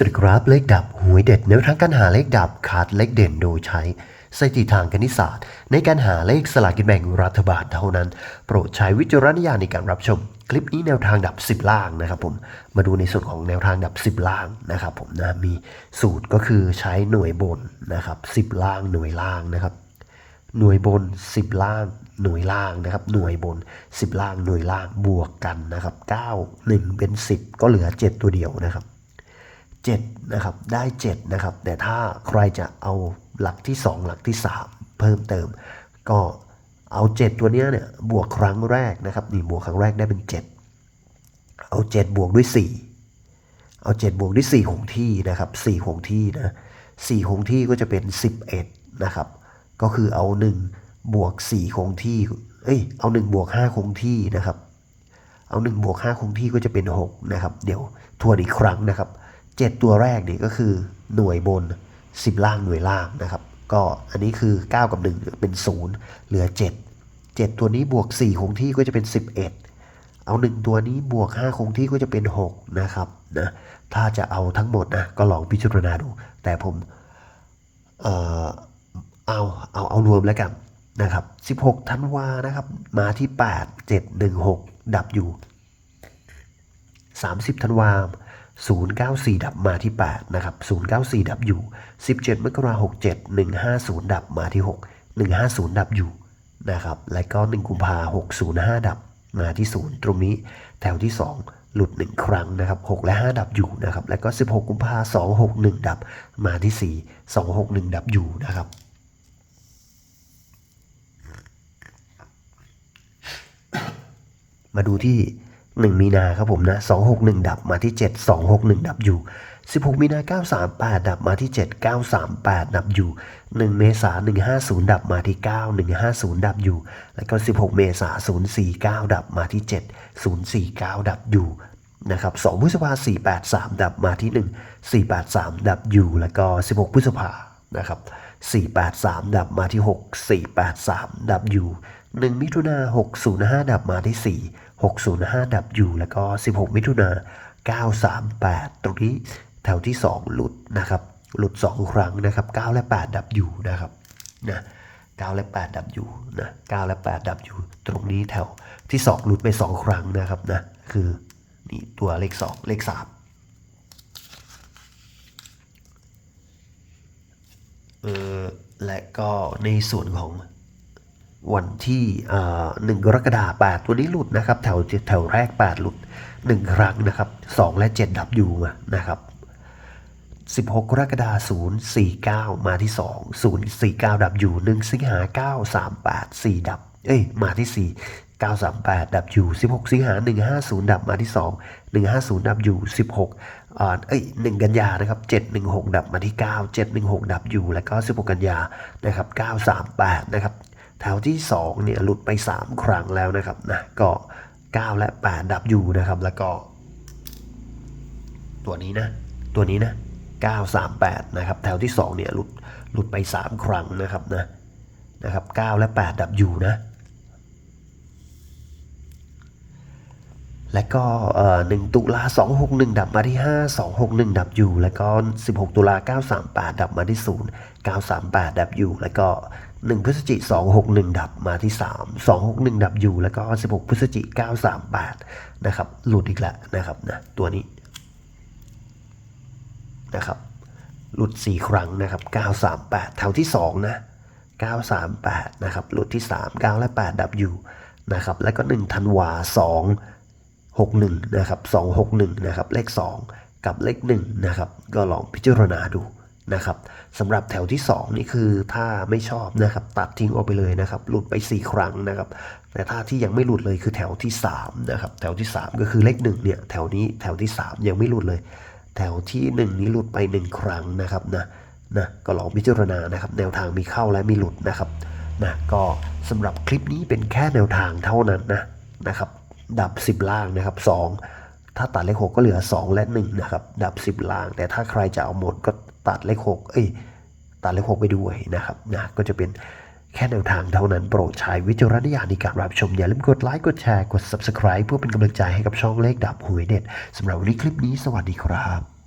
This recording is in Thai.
สวัสดีครับเลขดับหวยเด็ดแนวทางการหาเลขดับขาดเลขเด่นโดยใช้สถิติทางคณิตศาสตร์ ในการหาเลขสลากกินแบ่งรัฐบาลเท่านั้น โปรดใช้วิจารณญาณในการรับชม คลิปนี้แนวทางดับ 10 ล่างนะครับผมมาดูในส่วนของแนวทางดับ 10 ล่างนะครับผมนะมีสูตรก็คือใช้หน่วยบนนะครับ10 ล่างหน่วยล่างนะครับ หน่วยบน 10 ล่างหน่วยล่างนะครับ หน่วยบน 10 ล่างหน่วยล่างบวกกันนะครับ 9 1 เป็น 10 ก็เหลือ 7 ตัวเดียวนะครับ 7นะครับได้7นะครับแต่ถ้าใครจะเอาหลักที่ 2 หลักที่ 3 เพิ่มเติม ก็เอา 7 ตัวเนี้ยเนี่ยบวกครั้งแรกนะครับนี่บวกครั้งแรกได้เป็น 7 เอา 7 บวกด้วย 4 เอา 7 บวกด้วย4คงที่นะครับ4คงที่นะ4คงที่ก็จะเป็น 11นะครับก็คือเอา 1 บวก 4 คงที่เอ้ยเอา 1 บวก 5 คงที่นะครับเอา1บวก5คงที่ก็จะเป็น 6 นะครับ เดี๋ยวทวนอีกครั้งนะครับ 7 ตัวแรกนี่ก็คือหน่วยบน 10 ล่างหน่วยล่างนะครับ ก็อันนี้คือ 9 กับ 1 เป็น 0 เหลือ 7 7 ตัวนี้บวก 4 คงที่ก็จะเป็น 11 เอา 1 ตัวนี้บวก 5 คงที่ก็จะเป็น 6 นะครับนะถ้าจะเอาทั้งหมดนะก็ลองพิจารณาดู แต่ผมเอ่อเอาเอาเอารวมแล้วกันนะครับ 16 ธันวานะครับ มาที่ 8 7 1 6 ดับอยู่ 30 ธันวา 094 ดับมาที่ 8 นะครับ 094 ดับอยู่ 17 มกราคม67 150 ดับมาที่ 6 150 ดับอยู่นะครับ และก็ 1 กุมภา605 ดับมาที่ 0 ตรงนี้แถวที่ 2 หลุด 1 ครั้งนะครับ 6 และ 5 ดับอยู่นะครับ แล้วก็ 16 กุมภา261 ดับมาที่ 4 261 ดับอยู่นะครับมาดูที่ 1 มีนาครับผมนะ 261 ดับมาที่ 7 261 ดับอยู่ 16 มีนา 938 ดับมาที่ 7 938 ดับอยู่ 1 เมษา150 ดับมาที่ 9 150 ดับอยู่ แล้วก็ 16 เมษา049 ดับมาที่ 7 049 ดับอยู่นะครับ2พฤษภา483 ดับมาที่ 1 483 ดับอยู่ แล้วก็ 16 พฤษภานะครับ483 ดับมาที่ 6 483 ดับอยู่ 1 มิถุนา605 ดับมาที่ 4 605ดับอยู่แล้วก็ 16 มิถุนา938 ตรงนี้แถวที่ 2 หลุดนะครับ หลุด 2 ครั้งนะครับ 9 และ8ดับอยู่นะครับนะ9และ8ดับอยู่นะ9และ8ดับอยู่ตรงนี้แถวที่ 2 หลุดไป 2 ครั้งนะครับนะคือนี่ตัวเลข 2 เลข3เออและก็ในส่วนของ วันที่หนึ่งกรกฎาคม8ตัวนี้หลุดนะครับ แถวแถวแรก 8 หลุด 1 ครั้งนะครับ 2 และ 7 ดับอยู่มานะครับ16 กรกฎาคม049 มาที่ 2 049 ดับอยู่1สิงหา938 4 ดับ เอ้ย มาที่ 4 938 ดับอยู่16 สิงหา150 ดับมาที่ 2 150 ดับอยู่16อ่าเอ้ย1กันยานะครับ716 ดับมาที่ 9 716 ดับอยู่แล้วก็ 16 กันยานะครับ938 นะครับ แถวที่2เนี่ยหลุดไป 3 ครั้งแล้วนะครับนะก็ 9 และ 8 ดับอยู่นะครับ แล้วก็ ตัวนี้นะ ตัวนี้นะ 938 นะครับ แถวที่ 2 เนี่ยหลุดหลุดไป 3 ครั้งนะครับนะนะครับ 9 และ 8 ดับอยู่นะและก็หนึ่งตุลา261 ดับมาที่ 5 261 ดับอยู่ แล้วก็ 16 ตุลา938 ดับมาที่ 0 938 ดับอยู่ แล้วก็ 1พฤศจิก261 ดับมาที่ 3 261 ดับอยู่แล้วก็ 16 พฤศจิก938 นะครับ หลุดอีกแล้วนะครับนะตัวนี้นะครับ หลุด 4 ครั้งนะครับ 938 แถวที่ 2 นะ 938 นะครับ หลุดที่ 3 9 และ 8 ดับอยู่นะครับ แล้วก็1ธันวา 2 61 นะครับ 261 นะครับ เลข 2 กับเลข 1 นะครับ ก็ลองพิจารณาดู นะครับสำหรับแถวที่ 2 นี่คือถ้าไม่ชอบนะครับตัดทิ้งออกไปเลยนะครับ หลุดไป 4 ครั้งนะครับ แต่ถ้าที่ยังไม่หลุดเลยคือแถวที่3นะครับแถวที่ 3 ก็คือเลข1เนี่ยแถวนี้แถวที่ 3 ยังไม่หลุดเลย แถวที่ 1 นี้หลุดไป 1 ครั้งนะครับนะนะก็ลองพิจารณานะครับแนวทางมีเข้าและมีหลุดนะครับนะก็สำหรับคลิปนี้เป็นแค่แนวทางเท่านั้นนะนะครับดับ 10 ล่างนะครับ 2 ถ้าตัดเลข6ก็เหลือ 2 และ 1 นะครับ ดับ 10 ล่าง แต่ถ้าใครจะเอาหมดก็ ตัดเลขหกเอ้ยตัดเลขหกไปด้วยนะครับนะก็จะเป็นแค่แนวทางเท่านั้นโปรดใช้วิจารณญาณในการรับชม อย่าลืมกดไลค์กดแชร์กด Subscribe เพื่อเป็นกำลังใจให้กับช่องเลขดับหวยเด็ดสำหรับวันนี้คลิปนี้สวัสดีครับ